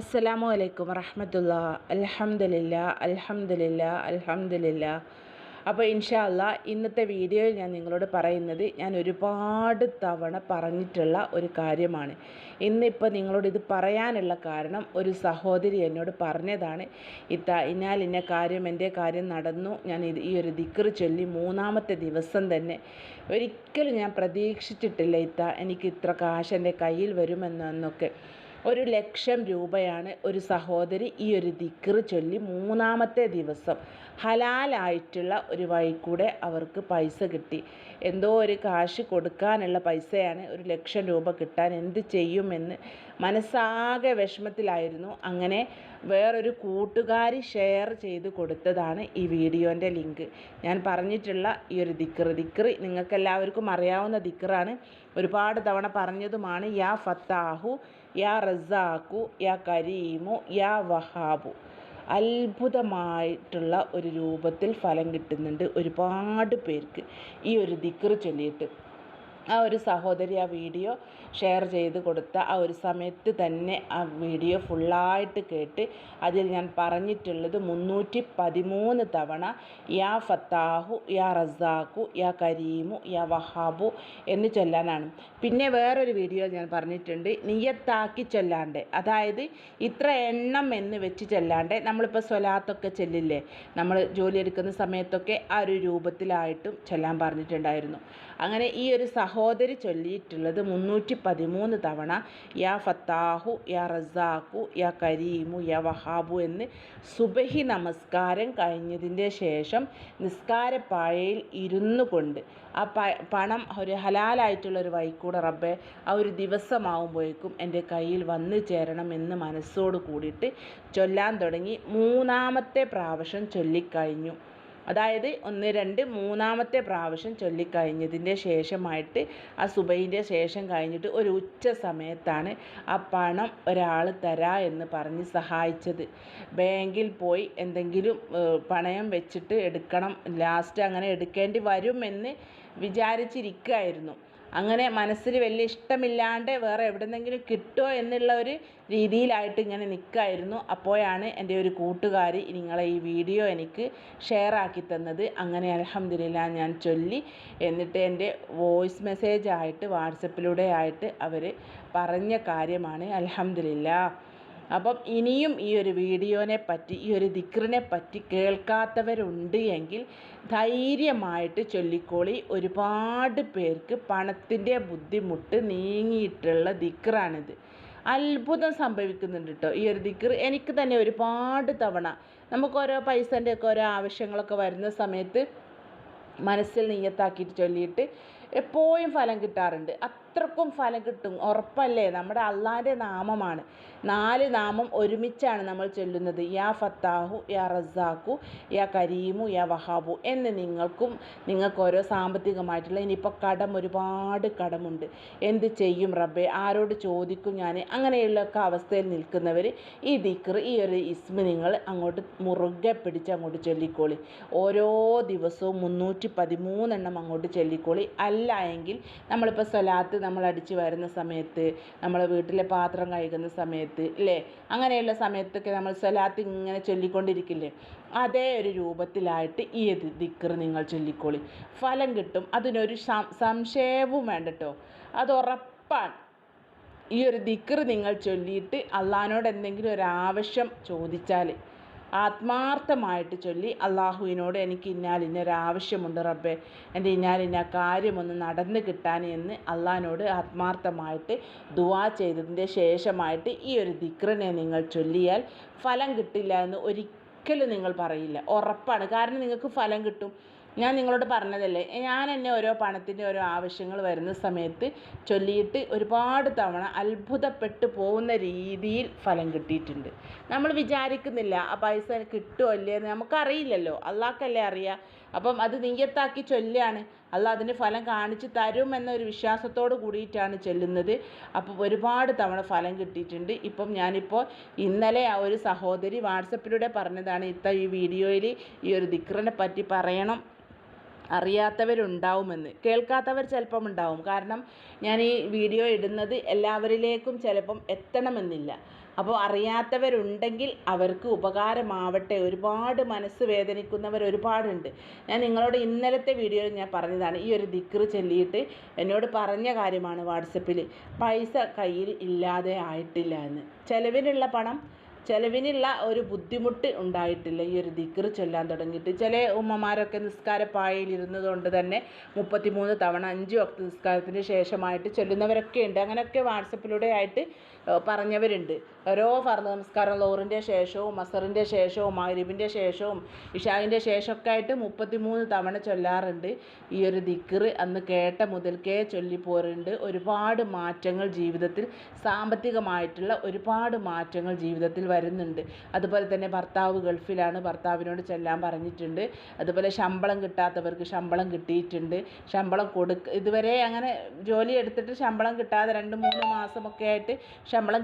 അസ്സലാമു അലൈക്കും വറഹമത്തുള്ള. അലഹമില്ല അലഹമില്ല അലഹമില്ല അപ്പോൾ ഇൻഷാല്ല ഇന്നത്തെ വീഡിയോയിൽ ഞാൻ നിങ്ങളോട് പറയുന്നത് ഞാൻ ഒരുപാട് തവണ പറഞ്ഞിട്ടുള്ള ഒരു കാര്യമാണ്. ഇന്നിപ്പോൾ നിങ്ങളോട് ഇത് പറയാനുള്ള കാരണം ഒരു സഹോദരി എന്നോട് പറഞ്ഞതാണ്. ഇത്ത ഇന്നാൽ ഇന്ന കാര്യം എന്റെ കാര്യം നടന്നു. ഞാൻ ഇത് ഈ ഒരു ദിക്കറ് ചൊല്ലി മൂന്നാമത്തെ ദിവസം തന്നെ ഒരിക്കലും ഞാൻ പ്രതീക്ഷിച്ചിട്ടില്ല ഇത്ത എനിക്ക് ഇത്ര കാശ് എന്റെ കയ്യിൽ വരുമെന്നൊക്കെ. ഒരു ലക്ഷം രൂപയാണ് ഒരു സഹോദരി ഈ ഒരു ദിക്റ് ചൊല്ലി മൂന്നാമത്തെ ദിവസം ഹലാലായിട്ടുള്ള ഒരു വഴി കൂടെ അവർക്ക് പൈസ കിട്ടി. എന്തോ ഒരു കാശ് കൊടുക്കാനുള്ള പൈസയാണ് ഒരു ലക്ഷം രൂപ കിട്ടാൻ എന്ത് ചെയ്യുമെന്ന് മനസ്സാകെ വിഷമത്തിലായിരുന്നു. അങ്ങനെ വേറൊരു കൂട്ടുകാരി ഷെയർ ചെയ്ത് കൊടുത്തതാണ് ഈ വീഡിയോന്റെ ലിങ്ക് ഞാൻ പറഞ്ഞിട്ടുള്ള ഈ ഒരു ദിക്റ്. ദിക്റ് നിങ്ങൾക്കെല്ലാവർക്കും അറിയാവുന്ന ദിക്റാണ്. ഒരുപാട് തവണ പറഞ്ഞതുമാണ് യാ ഫത്താഹു യാ റസാഖു യാ കരീമു യാ വഹാബു. അത്ഭുതമായിട്ടുള്ള ഒരു രൂപത്തിൽ ഫലം കിട്ടുന്നുണ്ട് ഒരുപാട് പേർക്ക് ഈ ഒരു ദിക്ർ ചൊല്ലിയിട്ട്. ആ ഒരു സഹോദരി ആ വീഡിയോ ഷെയർ ചെയ്ത് കൊടുത്ത ആ ഒരു സമയത്ത് തന്നെ ആ വീഡിയോ ഫുള്ളായിട്ട് കേട്ട് അതിൽ ഞാൻ പറഞ്ഞിട്ടുള്ളത് മുന്നൂറ്റി പതിമൂന്ന് തവണ യാ ഫത്താഹു യാ റസാഖു യാ കരീമു യാ വഹാബു എന്ന് ചൊല്ലാനാണ്. പിന്നെ വേറൊരു വീഡിയോ ഞാൻ പറഞ്ഞിട്ടുണ്ട് നിയത്താക്കി ചൊല്ലാണ്ട് അതായത് ഇത്ര എണ്ണം എന്ന് വെച്ച് ചൊല്ലാണ്ട് നമ്മളിപ്പോൾ സ്വലാത്തൊക്കെ ചെല്ലില്ലേ നമ്മൾ ജോലി എടുക്കുന്ന സമയത്തൊക്കെ ആ ഒരു രൂപത്തിലായിട്ടും ചൊല്ലാൻ പറഞ്ഞിട്ടുണ്ടായിരുന്നു. അങ്ങനെ ഈ ഒരു സഹോദരി ചൊല്ലിയിട്ടുള്ളത് മുന്നൂറ്റി പതിമൂന്ന് തവണ യാ ഫത്താഹു യാ റസാഖു യാ കരീമു യാ വഹാബു എന്ന് സുബഹി നമസ്കാരം കഴിഞ്ഞതിന്റെ ശേഷം നിസ്കാരപ്പായയിൽ ഇരുന്നു കൊണ്ട് ആ പണം ഒരു ഹലാലായിട്ടുള്ള ഒരു വൈക്കൂടെ റബ്ബെ ആ ഒരു ദിവസമാവുമ്പോഴേക്കും എന്റെ കയ്യിൽ വന്നു ചേരണം എന്ന് മനസ്സോട് കൂടിയിട്ട് ചൊല്ലാൻ തുടങ്ങി. മൂന്നാമത്തെ പ്രാവശ്യം ചൊല്ലിക്കഴിഞ്ഞു. അതായത് ഒന്ന് രണ്ട് മൂന്നാമത്തെ പ്രാവശ്യം ചൊല്ലിക്കഴിഞ്ഞതിന്റെ ശേഷമായിട്ട് ആ സുബൈന്റെ ശേഷം കഴിഞ്ഞിട്ട് ഒരു ഉച്ച സമയത്താണ് ആ പണം ഒരാൾ തരാ എന്ന് പറഞ്ഞ് സഹായിച്ചത്. ബാങ്കിൽ പോയി എന്തെങ്കിലും പണയം വെച്ചിട്ട് എടുക്കണം ലാസ്റ്റ് അങ്ങനെ എടുക്കേണ്ടി വരുമെന്ന് വിചാരിച്ചിരിക്കുകയായിരുന്നു അങ്ങനെ മനസ്സിൽ വലിയ ഇഷ്ടമില്ലാണ്ട് വേറെ എവിടെന്നെങ്കിലും കിട്ടുമോ എന്നുള്ള ഒരു രീതിയിലായിട്ട് ഇങ്ങനെ നിൽക്കായിരുന്നു അപ്പോഴാണ് എന്റെ ഒരു കൂട്ടുകാരി നിങ്ങളെ ഈ വീഡിയോ എനിക്ക് ഷെയർ ആക്കി തന്നത്. അങ്ങനെ അലഹമ്മദില്ല ഞാൻ ചൊല്ലി. എന്നിട്ട് എന്റെ വോയിസ് മെസ്സേജ് ആയിട്ട് വാട്സപ്പിലൂടെ ആയിട്ട് അവർ പറഞ്ഞ കാര്യമാണ് അലഹമ്മദില്ല അപ്പം ഇനിയും ഈ ഒരു വീഡിയോനെ പറ്റി ഈ ഒരു ദിക്റിനെ പറ്റി കേൾക്കാത്തവരുണ്ട് എങ്കിൽ ധൈര്യമായിട്ട് ചൊല്ലിക്കോളി. ഒരുപാട് പേർക്ക് പണത്തിന്റെ ബുദ്ധിമുട്ട് നീങ്ങിയിട്ടുള്ള ദിക്റാണിത്. അത്ഭുതം സംഭവിക്കുന്നുണ്ട് കേട്ടോ ഈ ഒരു ദിക്ർ എനിക്ക് തന്നെ ഒരുപാട് തവണ നമുക്ക് ഓരോ പൈസന്റെ ഒക്കെ ഓരോ ആവശ്യങ്ങളൊക്കെ വരുന്ന സമയത്ത് മനസ്സിൽ നീയത്താക്കിയിട്ട് ചൊല്ലിയിട്ട് എപ്പോഴും ഫലം കിട്ടാറുണ്ട്. അത്രക്കും ഫലം കിട്ടും. ഉറപ്പല്ലേ? നമ്മുടെ അള്ളാന്റെ നാമമാണ്. നാല് നാമം ഒരുമിച്ചാണ് നമ്മൾ ചൊല്ലുന്നത്. യാ ഫത്താഹു യാ റസാഖു യാ കരീമു യാ വഹാബു എന്ന് നിങ്ങൾക്കും നിങ്ങൾക്ക് ഓരോ സാമ്പത്തികമായിട്ടുള്ള ഇനിയിപ്പോൾ കടം ഒരുപാട് കടമുണ്ട്. എന്ത് ചെയ്യും റബ്ബെ? ആരോട് ചോദിക്കും ഞാൻ. അങ്ങനെയുള്ളൊക്കെ അവസ്ഥയിൽ നിൽക്കുന്നവർ ഈ ദിക്ർ ഈ ഒരു ഇസ്മ നിങ്ങൾ അങ്ങോട്ട് മുറുകെ പിടിച്ച് അങ്ങോട്ട് ചൊല്ലിക്കോളി. ഓരോ ദിവസവും മുന്നൂറ്റി പതിമൂന്നെണ്ണം അങ്ങോട്ട് ചൊല്ലിക്കോളി. അല്ല എങ്കിൽ നമ്മളിപ്പോൾ സ്വലാത്ത് നമ്മൾ അടിച്ച് വരുന്ന സമയത്ത് നമ്മൾ വീട്ടിലെ പാത്രം കഴുകുന്ന സമയത്ത് അല്ലേ അങ്ങനെയുള്ള സമയത്തൊക്കെ നമ്മൾ സ്വലാത്ത് ഇങ്ങനെ ചൊല്ലിക്കൊണ്ടിരിക്കില്ലേ? അതേ ഒരു രൂപത്തിലായിട്ട് ഈ ദിക്കർ നിങ്ങൾ ചൊല്ലിക്കോളി. ഫലം കിട്ടും. അതിനൊരു സംശയവും വേണ്ട കേട്ടോ അത് ഉറപ്പാണ് ഈ ഒരു ദിക്കർ നിങ്ങൾ ചൊല്ലിയിട്ട് അള്ളഹാനോട് എന്തെങ്കിലും ഒരു ആവശ്യം ചോദിച്ചാൽ ആത്മാർത്ഥമായിട്ട് ചൊല്ലി അള്ളാഹുവിനോട് എനിക്ക് ഇന്നാൽ ഇന്നൊരാവശ്യമുണ്ട് റബ്ബെ. എന്റെ ഇന്നാൽ ഇന്ന കാര്യമൊന്ന് നടന്നു കിട്ടാൻ എന്ന് അള്ളാഹിനോട് ആത്മാർത്ഥമായിട്ട് ദുവാ ചെയ്തതിന്റെ ശേഷമായിട്ട് ഈ ഒരു ദിക്റിനെ നിങ്ങൾ ചൊല്ലിയാൽ ഫലം കിട്ടില്ല എന്ന് ഒരിക്കലും നിങ്ങൾ പറയില്ല. ഉറപ്പാണ്. കാരണം നിങ്ങൾക്ക് ഫലം കിട്ടും. ഞാൻ നിങ്ങളോട് പറഞ്ഞതല്ലേ ഞാൻ എന്നെ ഓരോ പണത്തിന്റെ ഓരോ ആവശ്യങ്ങൾ വരുന്ന സമയത്ത് ചൊല്ലിയിട്ട് ഒരുപാട് തവണ അത്ഭുതപ്പെട്ടു പോകുന്ന രീതിയിൽ ഫലം കിട്ടിയിട്ടുണ്ട്. നമ്മൾ വിചാരിക്കുന്നില്ല ആ പൈസ കിട്ടുമോ അല്ലേ എന്ന്? നമുക്കറിയില്ലല്ലോ അള്ളാഹ്ക്കല്ലേ അറിയാം. അപ്പം അത് നീയത്താക്കി ചൊല്ലുകയാണ് അല്ല അതിന് ഫലം കാണിച്ച് തരും എന്നൊരു വിശ്വാസത്തോട് കൂടിയിട്ടാണ് ചെല്ലുന്നത്. അപ്പോൾ ഒരുപാട് തവണ ഫലം കിട്ടിയിട്ടുണ്ട്. ഇപ്പം ഞാനിപ്പോൾ ഇന്നലെ ആ ഒരു സഹോദരി വാട്സപ്പിലൂടെ പറഞ്ഞതാണ് ഇത്ത ഈ വീഡിയോയിൽ ഈ ഒരു ദിക്റിനെ പറ്റി പറയണം. അറിയാത്തവരുണ്ടാവുമെന്ന്. കേൾക്കാത്തവർ ചിലപ്പം ഉണ്ടാവും കാരണം ഞാൻ ഈ വീഡിയോ ഇടുന്നത് എല്ലാവരിലേക്കും ചിലപ്പം എത്തണമെന്നില്ല. അപ്പോൾ അറിയാത്തവരുണ്ടെങ്കിൽ അവർക്ക് ഉപകാരമാവട്ടെ. ഒരുപാട് മനസ്സ് വേദനിക്കുന്നവർ ഒരുപാടുണ്ട്. ഞാൻ നിങ്ങളോട് ഇന്നലത്തെ വീഡിയോയിൽ ഞാൻ പറഞ്ഞതാണ്. ഈ ഒരു ദിക്റ് ചൊല്ലിയിട്ട് എന്നോട് പറഞ്ഞ കാര്യമാണ് വാട്സപ്പിൽ പൈസ കയ്യിൽ ഇല്ലാതെ ആയിട്ടില്ല എന്ന്. ചിലവിനുള്ള പണം ചിലവിനുള്ള ഒരു ബുദ്ധിമുട്ട് ഉണ്ടായിട്ടില്ല. ഈ ഒരു ദിക്ർ ചൊല്ലാൻ തുടങ്ങിയിട്ട്. ചില ഉമ്മമാരൊക്കെ നിസ്കാര പായയിൽ ഇരുന്നത് കൊണ്ട് തന്നെ മുപ്പത്തിമൂന്ന് തവണ അഞ്ച് വക്ത നിസ്കാരത്തിന് ശേഷമായിട്ട് ചൊല്ലുന്നവരൊക്കെ ഉണ്ട് അങ്ങനെയൊക്കെ വാട്സപ്പിലൂടെ ആയിട്ട് പറഞ്ഞവരുണ്ട്. ഓരോ ഫർദ് നമസ്കാരം ലോറിന്റെ ശേഷവും മസറിന്റെ ശേഷവും മഗ്രിബിന്റെ ശേഷവും ഇഷാവിന്റെ ശേഷമൊക്കെ ആയിട്ട് മുപ്പത്തിമൂന്ന് തവണ ചൊല്ലാറുണ്ട്. ഈ ഒരു ദിക്കറ് അന്ന് കേട്ട മുതൽക്കേ ചൊല്ലിപ്പോരുണ്ട്. ഒരുപാട് മാറ്റങ്ങൾ ജീവിതത്തിൽ സാമ്പത്തികമായിട്ടുള്ള ഒരുപാട് മാറ്റങ്ങൾ ജീവിതത്തിൽ വരുന്നുണ്ട്. അതുപോലെ തന്നെ ഭർത്താവ് ഗൾഫിലാണ് ഭർത്താവിനോട് ചെല്ലാൻ പറഞ്ഞിട്ടുണ്ട്. അതുപോലെ ശമ്പളം കിട്ടാത്തവർക്ക് ശമ്പളം കിട്ടിയിട്ടുണ്ട്. ശമ്പളം കൊടുക്ക ഇതുവരെ അങ്ങനെ ജോലി എടുത്തിട്ട് ശമ്പളം കിട്ടാതെ രണ്ട് മൂന്ന് മാസമൊക്കെ ആയിട്ട് ശമ്പളം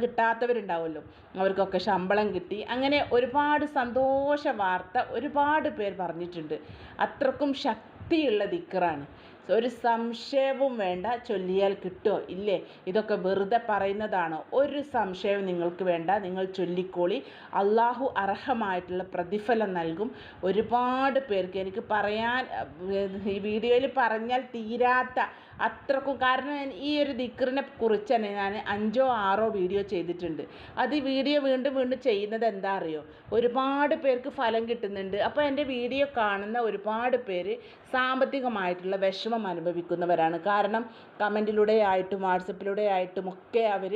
കിട്ടാത്തവരുണ്ടാവുമല്ലോ അവർക്കൊക്കെ ശമ്പളം കിട്ടി. അങ്ങനെ ഒരുപാട് സന്തോഷ വാർത്ത ഒരുപാട് പേർ പറഞ്ഞിട്ടുണ്ട്. അത്രക്കും ശക്തിയുള്ള ദിക്കറാണ്. ഒരു സംശയവും വേണ്ട. ചൊല്ലിയാൽ കിട്ടുമോ ഇല്ലേ? ഇതൊക്കെ വെറുതെ പറയുന്നതാണോ? ഒരു സംശയവും നിങ്ങൾക്ക് വേണ്ട. നിങ്ങൾ ചൊല്ലിക്കോളി. അള്ളാഹു അർഹമായിട്ടുള്ള പ്രതിഫലം നൽകും. ഒരുപാട് പേർക്ക് എനിക്ക് പറയാൻ ഈ വീഡിയോയിൽ പറഞ്ഞാൽ തീരാത്ത അത്രക്കും. കാരണം ഈ ഒരു ദിക്റിനെ കുറിച്ച് തന്നെ ഞാൻ അഞ്ചോ ആറോ വീഡിയോ ചെയ്തിട്ടുണ്ട്. അത് വീഡിയോ വീണ്ടും വീണ്ടും ചെയ്യുന്നത് എന്താ അറിയോ? ഒരുപാട് പേർക്ക് ഫലം കിട്ടുന്നുണ്ട്. അപ്പോൾ എന്റെ വീഡിയോ കാണുന്ന ഒരുപാട് പേര് സാമ്പത്തികമായിട്ടുള്ള വിഷമം അനുഭവിക്കുന്നവരാണ്. കാരണം കമന്റിലൂടെ ആയിട്ടും വാട്സപ്പിലൂടെ ആയിട്ടും ഒക്കെ അവർ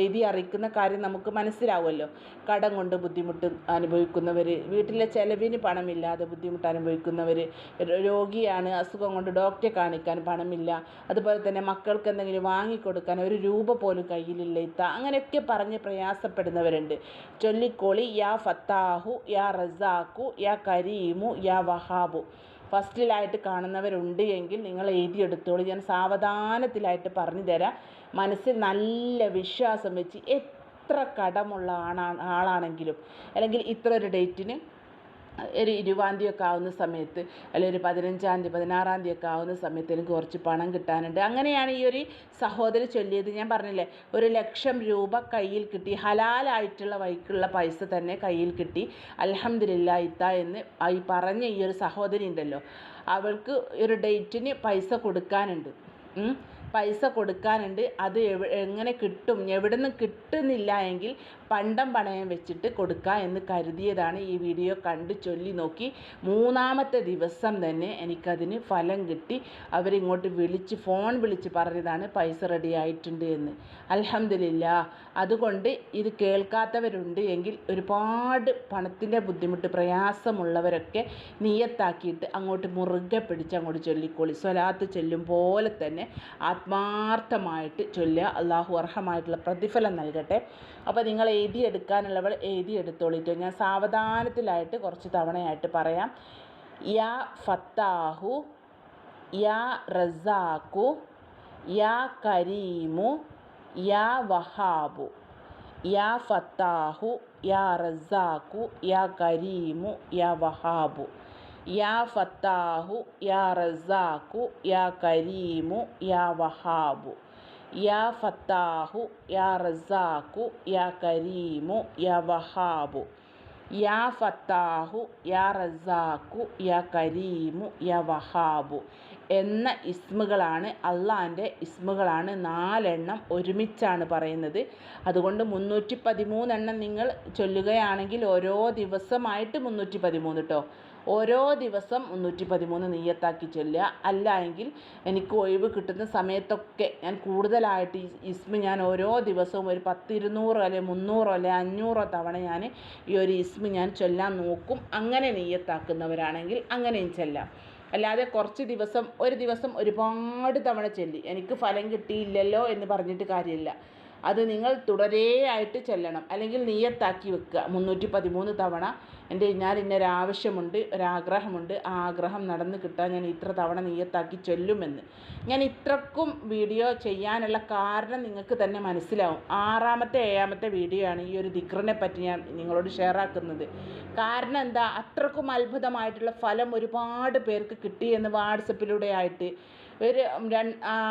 എഴുതി അറിയിക്കുന്ന കാര്യം നമുക്ക് മനസ്സിലാവുമല്ലോ. കടം കൊണ്ട് ബുദ്ധിമുട്ട് അനുഭവിക്കുന്നവർ വീട്ടിലെ ചെലവിന് പണമില്ലാതെ ബുദ്ധിമുട്ട് അനുഭവിക്കുന്നവർ രോഗിയാണ് അസുഖം കൊണ്ട് ഡോക്ടറെ കാണിക്കാൻ പണമില്ല. അതുപോലെ തന്നെ മക്കൾക്ക് എന്തെങ്കിലും വാങ്ങിക്കൊടുക്കാൻ ഒരു രൂപ പോലും കയ്യിലില്ല. ഇത്ത അങ്ങനെയൊക്കെ പറഞ്ഞ് പ്രയാസപ്പെടുന്നവരുണ്ട്. ചൊല്ലിക്കോളി യാ ഫത്താഹു യാ റസാഖു യാ കരീമു യാ വഹാബു. ഫസ്റ്റിലായിട്ട് കാണുന്നവരുണ്ട് എങ്കിൽ നിങ്ങൾ എഴുതിയെടുത്തോളൂ. ഞാൻ സാവധാനത്തിലായിട്ട് പറഞ്ഞു തരാം. മനസ്സിൽ നല്ല വിശ്വാസം വെച്ച് എത്ര കടമുള്ള ആണാ ആളാണെങ്കിലും അല്ലെങ്കിൽ ഇത്ര ഒരു ഡേറ്റിന് ഒരു ഇരുപതാം തീയതി ഒക്കെ ആവുന്ന സമയത്ത് അല്ലെങ്കിൽ ഒരു പതിനഞ്ചാം തീയതി പതിനാറാം തീയതി ഒക്കെ ആവുന്ന സമയത്ത് എനിക്ക് കുറച്ച് പണം കിട്ടാനുണ്ട്. അങ്ങനെയാണ് ഈ ഒരു സഹോദരി ചൊല്ലിയത്. ഞാൻ പറഞ്ഞില്ലേ ഒരു ലക്ഷം രൂപ കയ്യിൽ കിട്ടി ഹലാലായിട്ടുള്ള വഴിക്കുള്ള പൈസ തന്നെ കയ്യിൽ കിട്ടി. അലഹമില്ല ഇത്ത എന്ന് ഈ പറഞ്ഞ ഈ ഒരു സഹോദരി ഉണ്ടല്ലോ അവൾക്ക് ഒരു ഡേറ്റിന് പൈസ കൊടുക്കാനുണ്ട്. പൈസ കൊടുക്കാനുണ്ട്. അത് എങ്ങനെ കിട്ടും? എവിടെ നിന്ന് കിട്ടുന്നില്ല എങ്കിൽ പണ്ടം പണയം വെച്ചിട്ട് കൊടുക്കുക എന്ന് കരുതിയതാണ് ഈ വീഡിയോ കണ്ട് ചൊല്ലി നോക്കി. മൂന്നാമത്തെ ദിവസം തന്നെ എനിക്കതിന് ഫലം കിട്ടി. അവരിങ്ങോട്ട് വിളിച്ച് ഫോൺ വിളിച്ച് പറഞ്ഞതാണ് പൈസ റെഡി ആയിട്ടുണ്ട് എന്ന്. അലഹമില്ല അതുകൊണ്ട് ഇത് കേൾക്കാത്തവരുണ്ട് എങ്കിൽ ഒരുപാട് പണത്തിന്റെ ബുദ്ധിമുട്ട് പ്രയാസമുള്ളവരൊക്കെ നിയത്താക്കിയിട്ട് അങ്ങോട്ട് മുറുകെ പിടിച്ച് അങ്ങോട്ട് ചൊല്ലിക്കോളി. സ്വലാത്ത് ചൊല്ലും പോലെ തന്നെ ആത്മാർത്ഥമായിട്ട് ചൊല്ലുക. അള്ളാഹു അർഹമായിട്ടുള്ള പ്രതിഫലം നൽകട്ടെ. അപ്പോൾ നിങ്ങൾ എഴുതിയെടുക്കാനുള്ളവൾ എഴുതിയെടുത്തോളിട്ടോ. ഞാൻ സാവധാനത്തിലായിട്ട് കുറച്ച് തവണയായിട്ട് പറയാം. യാ ഫത്താഹു യാ റസാഖു യാ കരീമു യാ വഹാബു യാ ഫത്താഹു യാ റസാഖു യാ കരീമു യാ വഹാബു യാ ഫത്താഹു യാ റസാഖു യാ കരീമു യാ വഹാബു. യാ ഫത്താഹു യാ റസാഖു യാ കരീമു യാ വഹാബു. യാ ഫത്താഹു യാ റസാഖു യാ കരീമു യാ വഹാബു എന്ന ഇസ്മുകളാണ് അള്ളാന്റെ ഇസ്മുകളാണ് നാലെണ്ണം ഒരുമിച്ചാണ് പറയുന്നത്. അതുകൊണ്ട് മുന്നൂറ്റി പതിമൂന്നെണ്ണം നിങ്ങൾ ചൊല്ലുകയാണെങ്കിൽ ഓരോ ദിവസമായിട്ട് മുന്നൂറ്റി പതിമൂന്ന് കേട്ടോ ഓരോ ദിവസം മുന്നൂറ്റി പതിമൂന്ന് നെയ്യത്താക്കി ചൊല്ലുക. അല്ല എങ്കിൽ എനിക്ക് ഒഴിവ് കിട്ടുന്ന സമയത്തൊക്കെ ഞാൻ കൂടുതലായിട്ട് ഈ ഇസ്മ ഞാൻ ഓരോ ദിവസവും ഒരു പത്തിരുന്നൂറോ അല്ലെ മുന്നൂറോ അല്ലെ അഞ്ഞൂറോ തവണ ഞാൻ ഈ ഒരു ഇസ്മ ഞാൻ ചൊല്ലാൻ നോക്കും. അങ്ങനെ നെയ്യത്താക്കുന്നവരാണെങ്കിൽ അങ്ങനെയും ചെല്ലാം. അല്ലാതെ കുറച്ച് ദിവസം ഒരു ദിവസം ഒരുപാട് തവണ ചൊല്ലി. എനിക്ക് ഫലം കിട്ടിയില്ലല്ലോ എന്ന് പറഞ്ഞിട്ട് കാര്യമില്ല. അത് നിങ്ങൾ തുടരെയായിട്ട് ചെല്ലണം. അല്ലെങ്കിൽ നീയത്താക്കി വെക്കുക. മുന്നൂറ്റി പതിമൂന്ന് തവണ എന്റെ ഞാൻ ഇന്നൊരാവശ്യമുണ്ട് ഒരാഗ്രഹമുണ്ട് ആ ആഗ്രഹം നടന്നു കിട്ടാൻ ഞാൻ ഇത്ര തവണ നീയത്താക്കി ചൊല്ലുമെന്ന്. ഞാൻ ഇത്രക്കും വീഡിയോ ചെയ്യാനുള്ള കാരണം നിങ്ങൾക്ക് തന്നെ മനസ്സിലാവും. ആറാമത്തെ ഏഴാമത്തെ വീഡിയോ ആണ് ഈ ഒരു ദിക്റിനെ പറ്റി ഞാൻ നിങ്ങളോട് ഷെയർ ആക്കുന്നത്. കാരണം എന്താ? അത്രക്കും അത്ഭുതമായിട്ടുള്ള ഫലം ഒരുപാട് പേർക്ക് കിട്ടി എന്ന് വാട്സപ്പിലൂടെ ആയിട്ട് ഒരു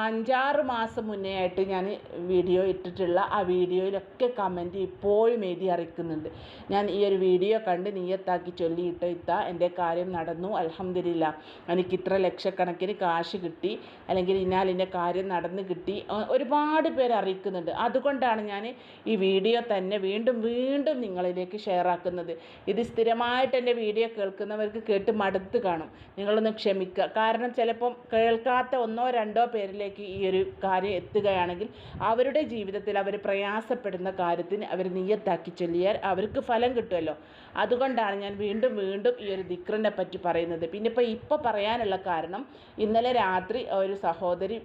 അഞ്ചാറ് മാസം മുന്നേ ആയിട്ട് ഞാൻ വീഡിയോ ഇട്ടിട്ടുള്ള ആ വീഡിയോയിലൊക്കെ കമന്റ് ഇപ്പോഴും എഴുതി അറിയിക്കുന്നുണ്ട്. ഞാൻ ഈ ഒരു വീഡിയോ കണ്ട് നീയത്താക്കി ചൊല്ലിയിട്ട് ഇത്ത എന്റെ കാര്യം നടന്നു അലഹമ്മദില്ല എനിക്ക് ഇത്ര ലക്ഷക്കണക്കിന് കാശ് കിട്ടി അല്ലെങ്കിൽ ഇന്നാലിന്റെ കാര്യം നടന്ന് കിട്ടി. ഒരുപാട് പേര് അറിയിക്കുന്നുണ്ട്. അതുകൊണ്ടാണ് ഞാൻ ഈ വീഡിയോ തന്നെ വീണ്ടും വീണ്ടും നിങ്ങളിലേക്ക് ഷെയർ ആക്കുന്നത്. ഇത് സ്ഥിരമായിട്ട് എന്റെ വീഡിയോ കേൾക്കുന്നവർക്ക് കേട്ട് മടുത്ത് കാണും. നിങ്ങളൊന്ന് ക്ഷമിക്കുക. കാരണം ചിലപ്പം കേൾക്കാത്ത ഒന്നോ രണ്ടോ പേരിലേക്ക് ഈ ഒരു കാര്യം എത്തുകയാണെങ്കിൽ അവരുടെ ജീവിതത്തിൽ അവർ പ്രയാസപ്പെടുന്ന കാര്യത്തിന് അവർ നീയത്താക്കി ചൊല്ലിയാൽ അവർക്ക് ഫലം കിട്ടുമല്ലോ. അതുകൊണ്ടാണ് ഞാൻ വീണ്ടും വീണ്ടും ഈ ഒരു ദിക്റിനെ പറ്റി പറയുന്നത്. പിന്നെ ഇപ്പോൾ ഇപ്പോൾ പറയാനുള്ള കാരണം ഇന്നലെ രാത്രി ഒരു സഹോദരി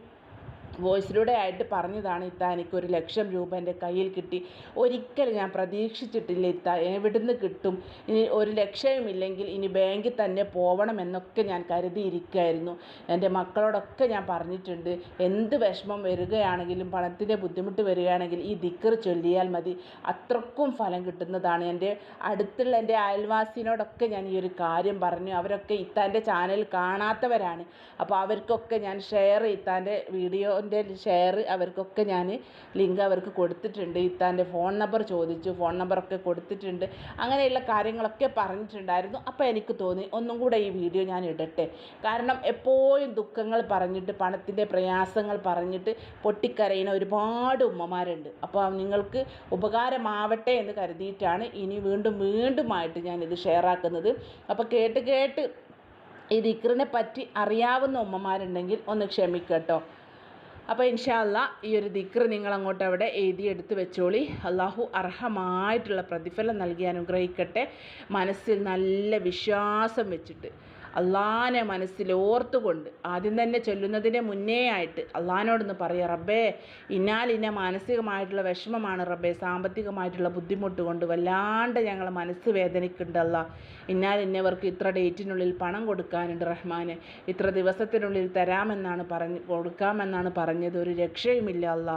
വോയിസിലൂടെ ആയിട്ട് പറഞ്ഞതാണ് ഇത്ത എനിക്കൊരു ലക്ഷം രൂപ എന്റെ കയ്യിൽ കിട്ടി. ഒരിക്കലും ഞാൻ പ്രതീക്ഷിച്ചിട്ടില്ല ഇത്ത എവിടുന്ന് കിട്ടും? ഇനി ഒരു ലക്ഷയുമില്ലെങ്കിൽ ഇനി ബാങ്കിൽ തന്നെ പോകണം എന്നൊക്കെ ഞാൻ കരുതിയിരിക്കുകയായിരുന്നു. എന്റെ മക്കളോടൊക്കെ ഞാൻ പറഞ്ഞിട്ടുണ്ട് എന്ത് വിഷമം വരികയാണെങ്കിലും പണത്തിന്റെ ബുദ്ധിമുട്ട് വരികയാണെങ്കിൽ ഈ ദിക്കർ ചൊല്ലിയാൽ മതി. അത്രക്കും ഫലം കിട്ടുന്നതാണ്. എന്റെ അടുത്തുള്ള എന്റെ അയൽവാസിനോടൊക്കെ ഞാൻ ഈ ഒരു കാര്യം പറഞ്ഞു. അവരൊക്കെ ഇത്താന്റെ ചാനൽ കാണാത്തവരാണ്. അപ്പോൾ അവർക്കൊക്കെ ഞാൻ ഷെയർ ഇത്താന്റെ വീഡിയോ എന്റെ ഷെയർ അവർക്കൊക്കെ ഞാൻ ലിങ്ക് അവർക്ക് കൊടുത്തിട്ടുണ്ട്. ഇത്താന്റെ ഫോൺ നമ്പർ ചോദിച്ചു. ഫോൺ നമ്പറൊക്കെ കൊടുത്തിട്ടുണ്ട്. അങ്ങനെയുള്ള കാര്യങ്ങളൊക്കെ പറഞ്ഞിട്ടുണ്ടായിരുന്നു. അപ്പോൾ എനിക്ക് തോന്നി ഒന്നും കൂടെ ഈ വീഡിയോ ഞാൻ ഇടട്ടെ. കാരണം എപ്പോഴും ദുഃഖങ്ങൾ പറഞ്ഞിട്ട് പണത്തിന്റെ പ്രയാസങ്ങൾ പറഞ്ഞിട്ട് പൊട്ടിക്കരയുന്ന ഒരുപാട് ഉമ്മമാരുണ്ട്. അപ്പോൾ നിങ്ങൾക്ക് ഉപകാരമാവട്ടെ എന്ന് കരുതിയിട്ടാണ് ഇനി വീണ്ടും വീണ്ടുമായിട്ട് ഷെയർ ആക്കുന്നത്. അപ്പോൾ കേട്ട് കേട്ട് ഈ ദിക്റിനെ പറ്റി അറിയാവുന്ന ഉമ്മമാരുണ്ടെങ്കിൽ ഒന്ന് ക്ഷമിക്കട്ടോ അപ്പോൾ ഇൻഷാല്ല ഈ ഒരു ദിക്ർ നിങ്ങൾ അങ്ങോട്ട് അവിടെ എഴുതി എടുത്ത് വെച്ചോളി. അള്ളാഹു അർഹമായിട്ടുള്ള പ്രതിഫലം നൽകി അനുഗ്രഹിക്കട്ടെ. മനസ്സിൽ നല്ല വിശ്വാസം വെച്ചിട്ട്. അള്ളാനെ മനസ്സിൽ ഓർത്തുകൊണ്ട് ആദ്യം തന്നെ ചൊല്ലുന്നതിന് മുന്നേ ആയിട്ട് അള്ളഹാനോടൊന്ന് പറയുക റബ്ബേ ഇന്നാൽ ഇന്ന മാനസികമായിട്ടുള്ള വിഷമമാണ് റബ്ബേ സാമ്പത്തികമായിട്ടുള്ള ബുദ്ധിമുട്ട് കൊണ്ട് വല്ലാണ്ട് ഞങ്ങൾ മനസ്സ് വേദനിക്കുന്നുണ്ടല്ല ഇന്നവർക്ക് ഇത്ര ഡേറ്റിനുള്ളിൽ പണം കൊടുക്കാനുണ്ട് റഹ്മാന്. ഇത്ര ദിവസത്തിനുള്ളിൽ തരാമെന്നാണ് പറഞ്ഞ് കൊടുക്കാമെന്നാണ് പറഞ്ഞത്. ഒരു രക്ഷയുമില്ല അല്ല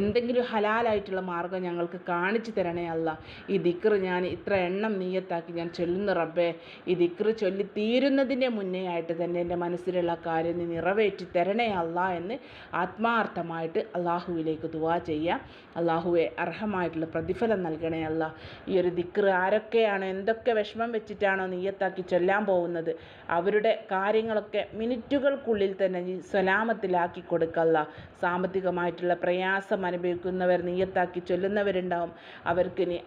എന്തെങ്കിലും ഹലാലായിട്ടുള്ള മാർഗം ഞങ്ങൾക്ക് കാണിച്ചു തരണേ അല്ല ഈ ദിക്ർ ഞാൻ ഇത്ര എണ്ണം നീയത്താക്കി ഞാൻ ചൊല്ലുന്ന റബ്ബേ. ഈ ദിക്ർ ചൊല്ലി തീരുന്നതിന് മുന്നേ ആയിട്ട് തന്നെ എന്റെ മനസ്സിലുള്ള കാര്യം നീ നിറവേറ്റി തരണേ അല്ല എന്ന് ആത്മാർത്ഥമായിട്ട് അള്ളാഹുവിലേക്ക് ദുവാ ചെയ്യാം. അള്ളാഹുവെ അർഹമായിട്ടുള്ള പ്രതിഫലം നൽകണേ അല്ല ഈ ഒരു ദിക്ർ ആരൊക്കെയാണ് എന്തൊക്കെ വിഷമം വെച്ചിട്ടാണോ നീയത്താക്കി ചൊല്ലാൻ പോകുന്നത്? അവരുടെ കാര്യങ്ങളൊക്കെ മിനിറ്റുകൾക്കുള്ളിൽ തന്നെ നീ സ്വലാമത്തിലാക്കി കൊടുക്കല്ല സാമ്പത്തികമായിട്ടുള്ള പ്രയാസം അനുഭവിക്കുന്നവർ നീയത്താക്കി ചൊല്ലുന്നവരുണ്ടാവും. അവർക്ക് ഇനി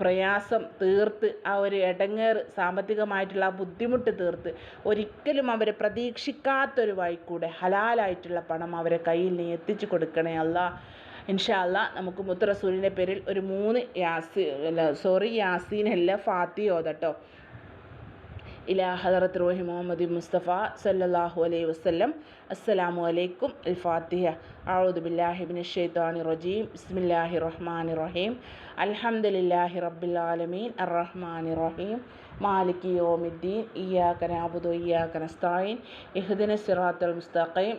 പ്രയാസം തീർത്ത് ആ ഒരു ഇടങ്ങേറ് സാമ്പത്തികമായിട്ടുള്ള ആ ബുദ്ധിമുട്ട് തീർത്ത് ഒരിക്കലും അവർ പ്രതീക്ഷിക്കാത്തൊരു വഴിക്കൂടെ ഹലാലായിട്ടുള്ള പണം അവരെ കയ്യിൽ നിന്ന് എത്തിച്ചു കൊടുക്കണേ അല്ല. ഇൻഷാല്ല അല്ലാ നമുക്ക് മുത്തറസൂലിന്റെ പേരിൽ ഒരു മൂന്ന് യാസി അല്ല സോറി യാസീനല്ല ഫാത്തി ഓതട്ടോ. ഇലാ ഹദറത്ത് റോഹി മുഹമ്മദ് മുസ്തഫ സല്ലല്ലാഹു അലൈഹി വസല്ലം. അസ്സലാമു അലൈക്കും. അൽ ഫാത്തിഹ. ബില്ലാഹി മിനശ് റജീം. ബിസ്മില്ലാഹി റഹ്മാനി റഹീം. അൽഹംദുലില്ലാഹി റബ്ബിൽ ആലമീൻ. അർറഹ്മാനിർ റഹീം. മാലിക് യൗമിദ്ദീൻ. ഇയ്യാക നഅബുദു വഇയ്യാക നസ്തഈൻ ഇഹ്ദിന സിറാത്തൽ മുസ്തഖീം.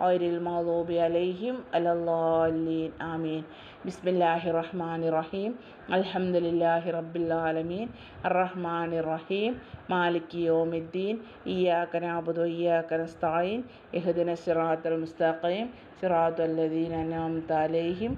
മുസ്തഖീം المغضوب عليهم അൻഅംത അലൈഹിം آمين بسم الله الرحمن ആമീൻ الحمد لله റഹീം അൽഹംദുലില്ലാഹി റബ്ബിൽ ആലമീൻ مالك റഹീം الدين إياك ഇയ്യാക وإياك نستعين നസ്തഈൻ الصراط المستقيم മുസ്തഖീം الذين أنعمت അൻഅംത അലൈഹിം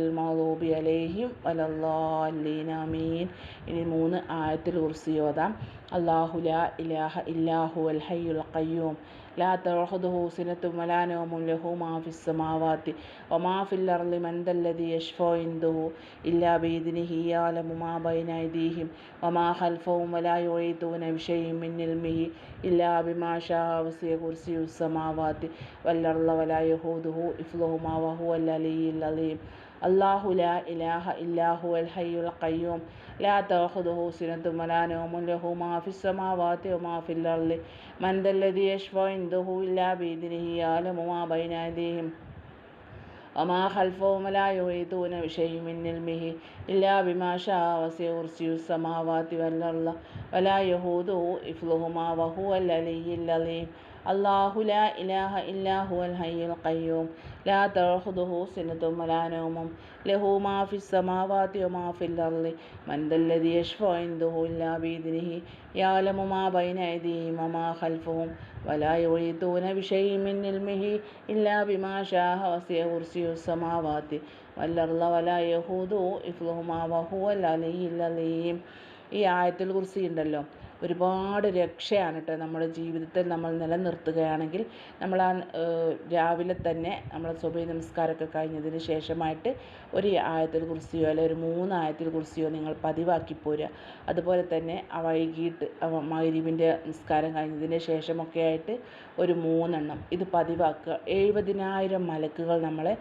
المغضوب عليهم അലൈഹിം الضالين ആമീൻ ഇനി മൂന്ന് ആയത്തിൽ കുർസി ഓതാം അള്ളാഹു ലാ ഇലാഹ ഇല്ലാഹു അൽ ഹയ്യുൽ ഖയ്യൂം. ലാ തഅഖുദുഹു സിനത്തും വലാ നൗമുൻ ലഹു മാ ഫിസ് സമാവാതി വമാ ഫിൽ അർളി മൻ ദല്ലദി യശ്ഫഉ ഇൻദുഹു ഇല്ലാ ബിഇദ്നിഹി യഅലമു മാ ബൈന അയ്ദീഹിം വമാ ഖൽഫഹും വലാ യുഈതൂന ബിശൈഇൻ മിൻ ഇൽമിഹി ഇല്ലാ ബിമാ ശാഅ വസിഅ കുർസിയുസ് സമാവാതി വൽ അർള വലാ യഹൂദുഹു ഇഫ്ലുഹുമാ വഹുവൽ അലിയ്യുൽ അലീം. അള്ളാഹു ലാ ഇലാഹ ഇല്ലാഹു അൽ ഹയ്യുൽ ഖയ്യൂം. لا تأخذه سنة ولا نوم له ما في السماوات وما في الأرض من ذا الذي يشفع عنده إلا بإذنه يعلم ما بين أيديهم وما خلفهم لا يحيطون بشيء من علمه إلا بما شاء وسع كرسيه السماوات والأرض ولا يهوده حفظهما وهو العلي العظيم അള്ളാഹു ലാ ഇലാഹ ഇല്ലാഹു അൽ ഹയ്യുൽ ഖയ്യൂം. ലാ തഹുദുഹു സിനതും മലാനോമും ലഹു മാഫി സമാവാതി മാഫിൽ അർളി. മന്ദല്ലതി യഷ്ഫു ഇൻദുഹു ഇല്ലാ ബീദിനിഹി. യാലമു മാ ബൈന അയ്ദിഹിം വമാ ഖൽഫുഹും. വലാ യുഈതൂന ബിശൈഇൻ മിൻ ഇൽമിഹി ഇല്ലാ ബിമാ ശാഅ വസിഅ കുർസിയു സമാവാതി വല്ലർള വലാ യഹൂദു ഇഫ്ലുഹുമാ വഹുവൽ അലിയിൽ അലീം ഈ ആയത്തിൽ കുറിച്ച് ഉണ്ടല്ലോ. ഒരുപാട് രക്ഷയാണ് കേട്ടോ നമ്മുടെ ജീവിതത്തിൽ നമ്മൾ നിലനിർത്തുകയാണെങ്കിൽ നമ്മൾ ആ രാവിലെ തന്നെ നമ്മൾ സുബൈ നമസ്കാരമൊക്കെ കഴിഞ്ഞതിന് ശേഷമായിട്ട് ഒരു ആയത്തിൽ കുറിച്ചിയോ അല്ലെങ്കിൽ ഒരു മൂന്ന് ആയത്തിൽ കുറിച്ചിയോ നിങ്ങൾ പതിവാക്കി പോരുക. അതുപോലെ തന്നെ വൈകിട്ട് മഗ്‌രിബിന്റെ നിസ്കാരം കഴിഞ്ഞതിന് ശേഷമൊക്കെ ആയിട്ട് ഒരു മൂന്നെണ്ണം ഇത് പതിവാക്കുക. എഴുപതിനായിരം മലക്കുകൾ നമ്മളെ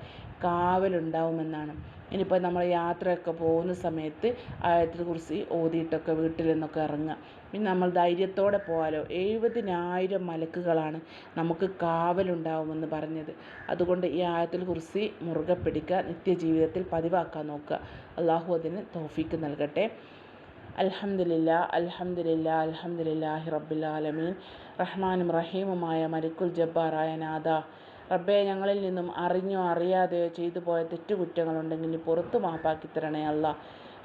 കാവലുണ്ടാവുമെന്നാണ്. ഇനിയിപ്പോൾ നമ്മൾ യാത്രയൊക്കെ പോകുന്ന സമയത്ത് ആയത്തിൽ കുറിച്ച് ഓതിയിട്ടൊക്കെ വീട്ടിൽ നിന്നൊക്കെ ഇറങ്ങുക. പിന്നെ നമ്മൾ ധൈര്യത്തോടെ പോയാലോ? എഴുപതിനായിരം മലക്കുകളാണ് നമുക്ക് കാവലുണ്ടാവുമെന്ന് പറഞ്ഞത്. അതുകൊണ്ട് ഈ ആയത്തിൽ കുറിച്ച് മുറുകെ പിടിക്കുക നിത്യജീവിതത്തിൽ പതിവാക്കാൻ നോക്കുക. അള്ളാഹു അതിന് തോഫിക്ക് നൽകട്ടെ. അലഹമില്ല അൽഹംദുലില്ലാഹി റബ്ബിൽ ആലമീൻ. റഹ്മാനും റഹീമുമായ മരിക്കുൽ ജബ്ബാറായ നാഥ റബ്ബെ ഞങ്ങളിൽ നിന്നും അറിഞ്ഞോ അറിയാതെയോ ചെയ്തു പോയ തെറ്റുകുറ്റങ്ങളുണ്ടെങ്കിൽ പുറത്തു മാപ്പാക്കി തരണേ അല്ല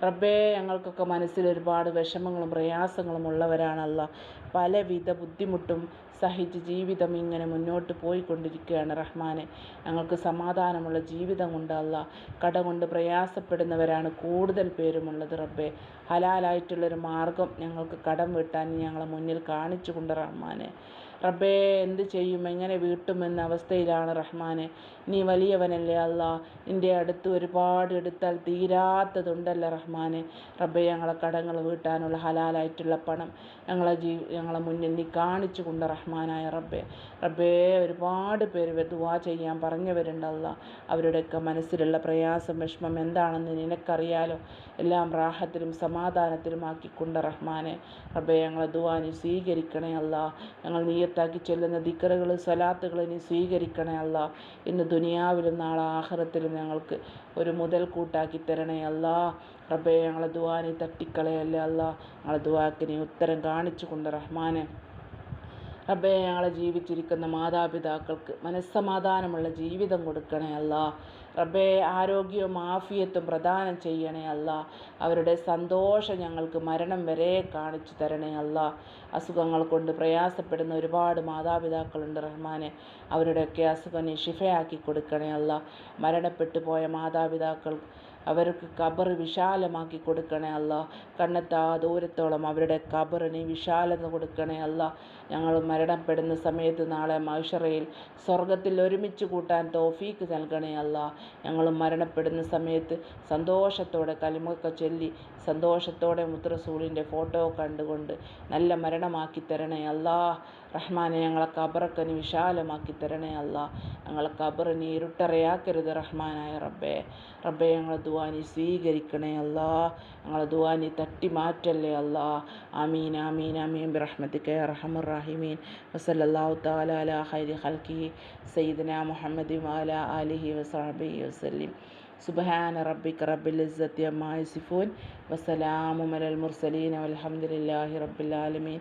റബ്ബേ ഞങ്ങൾക്കൊക്കെ മനസ്സിൽ ഒരുപാട് വിഷമങ്ങളും പ്രയാസങ്ങളും ഉള്ളവരാണല്ല പലവിധ ബുദ്ധിമുട്ടും സഹിച്ച് ജീവിതം ഇങ്ങനെ മുന്നോട്ട് പോയിക്കൊണ്ടിരിക്കുകയാണ് റഹ്മാനെ. ഞങ്ങൾക്ക് സമാധാനമുള്ള ജീവിതം കൊണ്ടല്ല കട കൊണ്ട് പ്രയാസപ്പെടുന്നവരാണ് കൂടുതൽ പേരുമുള്ളത് റബ്ബേ. ഹലാലായിട്ടുള്ളൊരു മാർഗം ഞങ്ങൾക്ക് കടം വീട്ടാൻ ഞങ്ങളെ മുന്നിൽ കാണിച്ചു കൊണ്ട് റഹ്മാനെ. റബ്ബേ എന്ത് ചെയ്യും? എങ്ങനെ വീട്ടുമെന്ന അവസ്ഥയിലാണ് റഹ്മാനെ. നീ വലിയവനല്ലേ അല്ല നിന്റെ അടുത്ത് ഒരുപാട് എടുത്താൽ തീരാത്തതുണ്ടല്ലേ റഹ്മാനെ? റബ്ബെ ഞങ്ങളെ കടങ്ങൾ വീട്ടാനുള്ള ഹലാലായിട്ടുള്ള പണം ഞങ്ങളെ ജീ ഞങ്ങളെ മുന്നിൽ നീ കാണിച്ചു കൊണ്ട് റഹ്മാനായ റബ്ബേ. റബ്ബേ ഒരുപാട് പേര് ദുവാ ചെയ്യാൻ പറഞ്ഞവരുണ്ടല്ല അവരുടെയൊക്കെ മനസ്സിലുള്ള പ്രയാസം വിഷമം എന്താണെന്ന് നിനക്കറിയാലോ? എല്ലാം റാഹത്തിലും സമാധാനത്തിലും ആക്കിക്കൊണ്ട് റഹ്മാനെ. റബ്ബെ ഞങ്ങളെ ദുവാ നീ സ്വീകരിക്കണേ അല്ല ഞങ്ങൾ നീയത്താക്കി ചൊല്ലുന്ന ദിക്കറുകൾ സ്വലാത്തുകൾ നീ സ്വീകരിക്കണേ അല്ല. ഇന്ന് ദുനിയാവിലും നാളെ ആഹ്റത്തിലും ഞങ്ങൾക്ക് ഒരു മുതൽ കൂട്ടാക്കി തരണേ അല്ല. റബ്ബേ ഞങ്ങളെ ദുവാനി തട്ടിക്കളയല്ലേ അല്ല. ഞങ്ങളെ ദുവാക്ക് ഉത്തരം കാണിച്ചു കൊണ്ട് റഹ്മാനെ. റബ്ബേ ഞങ്ങളെ ജീവിച്ചിരിക്കുന്ന മാതാപിതാക്കൾക്ക് മനസ്സമാധാനമുള്ള ജീവിതം കൊടുക്കണേ അല്ല. റബ്ബേ ആരോഗ്യവും ആഫിയത്തും പ്രദാനം ചെയ്യണേ അല്ല. അവരുടെ സന്തോഷം ഞങ്ങൾക്ക് മരണം വരെ കാണിച്ചു തരണേ അല്ല. അസുഖങ്ങൾ കൊണ്ട് പ്രയാസപ്പെടുന്ന ഒരുപാട് മാതാപിതാക്കളുണ്ട് റഹ്മാനെ. അവരുടെയൊക്കെ അസുഖം നീ ഷിഫയാക്കി കൊടുക്കണേ അല്ല. മരണപ്പെട്ടു പോയ മാതാപിതാക്കൾ അവർക്ക് ഖബർ വിശാലമാക്കി കൊടുക്കണേ അല്ല. കണ്ണെത്താ ദൂരത്തോളം അവരുടെ ഖബറിന് വിശാലത കൊടുക്കണേ അല്ല. ഞങ്ങൾ മരണപ്പെടുന്ന സമയത്ത് നാളെ മഹിഷറയിൽ സ്വർഗത്തിൽ ഒരുമിച്ച് കൂട്ടാൻ തോഫീക്ക് നൽകണേ അല്ല. ഞങ്ങൾ മരണപ്പെടുന്ന സമയത്ത് സന്തോഷത്തോടെ കലിമൊക്കെ ചൊല്ലി സന്തോഷത്തോടെ മുത്തറസൂളിന്റെ ഫോട്ടോ കണ്ടുകൊണ്ട് നല്ല മരണമാക്കി തരണേ അല്ലാ. റഹ്മാനെ ഞങ്ങളെ കബറൊക്കെ നീ വിശാലമാക്കി തരണേ അല്ല. ഞങ്ങളെ ഖബർ നീ ഇരുട്ടറയാക്കരുത് റഹ്മാനായ റബ്ബേ. റബ്ബേ ഞങ്ങളെ ദുവാനി സ്വീകരിക്കണേ അല്ല. ഞങ്ങളെ ദുവാനി തട്ടി മാറ്റല്ലേ അല്ല. ആമീൻ ആമീൻ ആമീൻ. ബിറഹ്മതിക യാ അർഹമർ റഹീമീൻ. വസല്ലല്ലാഹു തആല അലാ ഖൈരി ഖൽഖി സയ്യിദന മുഹമ്മദി വഅല ആലിഹി വസല്ലിം വസല്ലം. സുബ്ഹാന റബ്ബിക റബ്ബിൽ അമ്മാ യസിഫൂൻ. വസലാമു അലൽ മുർസലീൻ വൽഹംദുലില്ലാഹി റബ്ബിൽ ആലമീൻ.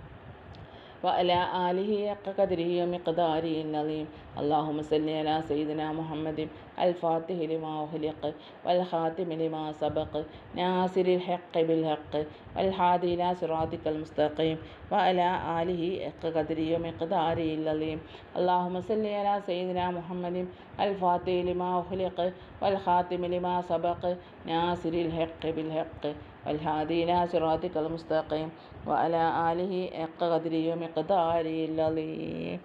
وعلى آله حق قدره ومقداره العظيم اللهم صل على سيدنا محمد الفاتح لما أغلق والخاتم لما سبق ناصر الحق بالحق والهادي إلى صراطك المستقيم وعلى آله حق قدره ومقداره العظيم اللهم صل على سيدنا محمد الفاتح لما أغلق والخاتم لما سبق ناصر الحق بالحق والهادي إلى صراطك المستقيم وعلى آله حق قدره ومقداره العظيم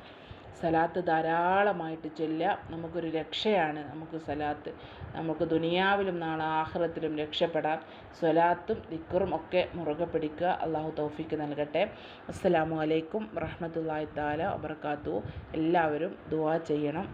സലാത്ത് ധാരാളമായിട്ട് ചൊല്ലുക നമുക്കൊരു രക്ഷയാണ് നമുക്ക് സലാത്ത് നമുക്ക് ദുനിയാവിലും നാളെ ആഹ്റത്തിലും രക്ഷപ്പെടാൻ സ്വലാത്തും ദിക്കറും ഒക്കെ മുറുകെ പിടിക്കുക അള്ളാഹു തൗഫീക്ക് നൽകട്ടെ അസ്സലാമു അലൈക്കും റഹ്മത്തുള്ളാഹി താല വബർക്കാത്തു എല്ലാവരും ദുആ ചെയ്യണം